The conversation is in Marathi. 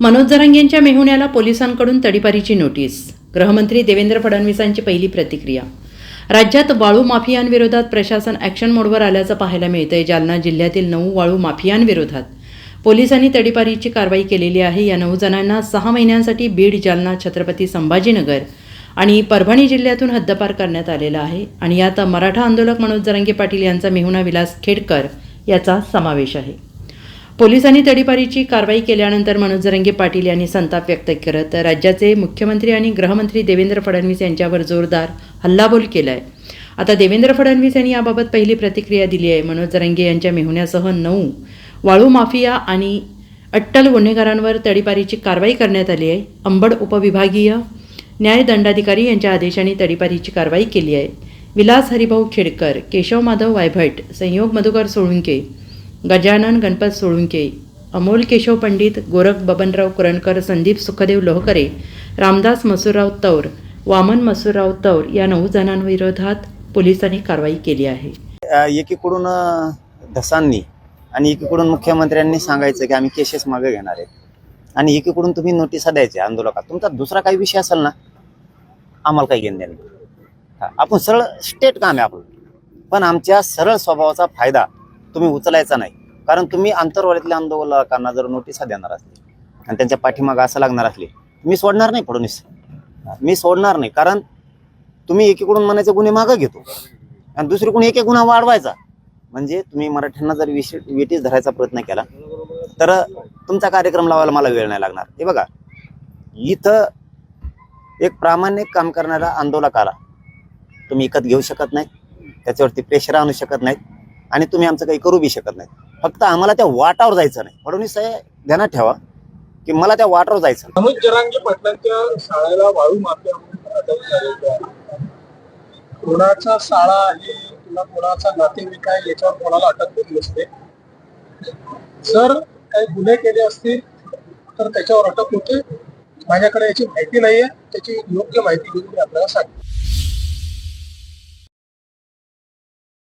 मनोज जरांगे यांच्या मेहुण्याला पोलिसांकडून तडीपारीची नोटीस. गृहमंत्री देवेंद्र फडणवीसांची पहिली प्रतिक्रिया. राज्यात वाळू माफियांविरोधात प्रशासन ॲक्शन मोडवर आल्याचं पाहायला मिळतंय. जालना जिल्ह्यातील नऊ वाळू माफियांविरोधात. पोलिसांनी तडीपारीची कारवाई केलेली आहे. या नऊ जणांना सहा महिन्यांसाठी बीड जालना छत्रपती संभाजीनगर आणि परभणी जिल्ह्यातून हद्दपार करण्यात आलेला आहे. आणि यात मराठा आंदोलक मनोज जरांगे पाटील यांचा मेहुणा विलास खेडकर याचा समावेश आहे. पोलिसांनी तडीपारीची कारवाई केल्यानंतर मनोज जरंगे पाटील यांनी संताप व्यक्त करत राज्याचे मुख्यमंत्री आणि गृहमंत्री देवेंद्र फडणवीस यांच्यावर जोरदार हल्लाबोल केला आहे आता देवेंद्र फडणवीस यांनी याबाबत पहिली प्रतिक्रिया दिली आहे. मनोज जरंगे यांच्या मेहुण्यासह नऊ वाळू माफिया आणि अट्टल गुन्हेगारांवर तडीपारीची कारवाई करण्यात आली आहे. अंबड उपविभागीय न्याय दंडाधिकारी यांच्या आदेशाने तडीपारीची कारवाई केली आहे. विलास हरिभाऊ खेडकर केशव माधव वायभट संयोग मधुकर सोळुंके गजानन गणपत सोळुंके अमोल केशव पंडित गोरख बबनराव कुरणकर संदीप सुखदेव लोहकरे रामदास मसूरराव तौर वामन मसूरराव तौर या नऊ जणांविरोधात पोलिसांनी कारवाई केली आहे. एकीकडून धसांनी आणि एकीकडून मुख्यमंत्र्यांनी सांगायचं की आम्ही केसेस मागे घेणार आहेत. आणि एकीकडून तुम्ही नोटिसा द्यायच्या आंदोलकात. तुमचा दुसरा काही विषय असेल ना आम्हाला काही घेणं नाही. आपण सरळ स्टेट काम आहे आपलं. पण आमच्या सरळ स्वभावाचा फायदा तुम्ही उचलायचा नाही. कारण तुम्ही आंतरवाडीतल्या आंदोलकांना जर नोटिसा देणार असले आणि त्यांच्या पाठीमागं असं लागणार असले मी सोडणार नाही फडणवीस. मी सोडणार नाही. कारण तुम्ही एकीकडून म्हणायचे गुन्हे मागं घेतो. आणि दुसरीकडून एक एक गुन्हा वाढवायचा. म्हणजे तुम्ही मराठ्यांना जर विशे वेटीस धरायचा प्रयत्न केला तर तुमचा कार्यक्रम लावायला मला वेळ नाही लागणार. हे बघा इथं एक प्रामाणिक काम करणारा आंदोलकाला तुम्ही विकत घेऊ शकत नाही. त्याच्यावरती प्रेशर आणू शकत नाहीत आणि तुम्ही आमचं काही करू बी शकत नाही. फक्त आम्हाला त्या वाटावर जायचं नाही. फडणवीस साहेब ध्यानात ठेवा की मला त्या वाटावर जायचं नाही. मनोज जरांगे पाटलांच्या शाळेला वाळू माफिया आहे. कोणाचा शाळा आहे किंवा कोणाचा नातेवाईक आहे याच्यावर कोणाला अटक केली नसते. जर काही गुन्हे केले असतील तर त्याच्यावर अटक होते. माझ्याकडे याची माहिती नाहीये. त्याची योग्य माहिती घेऊन मी आपल्याला सांगतो.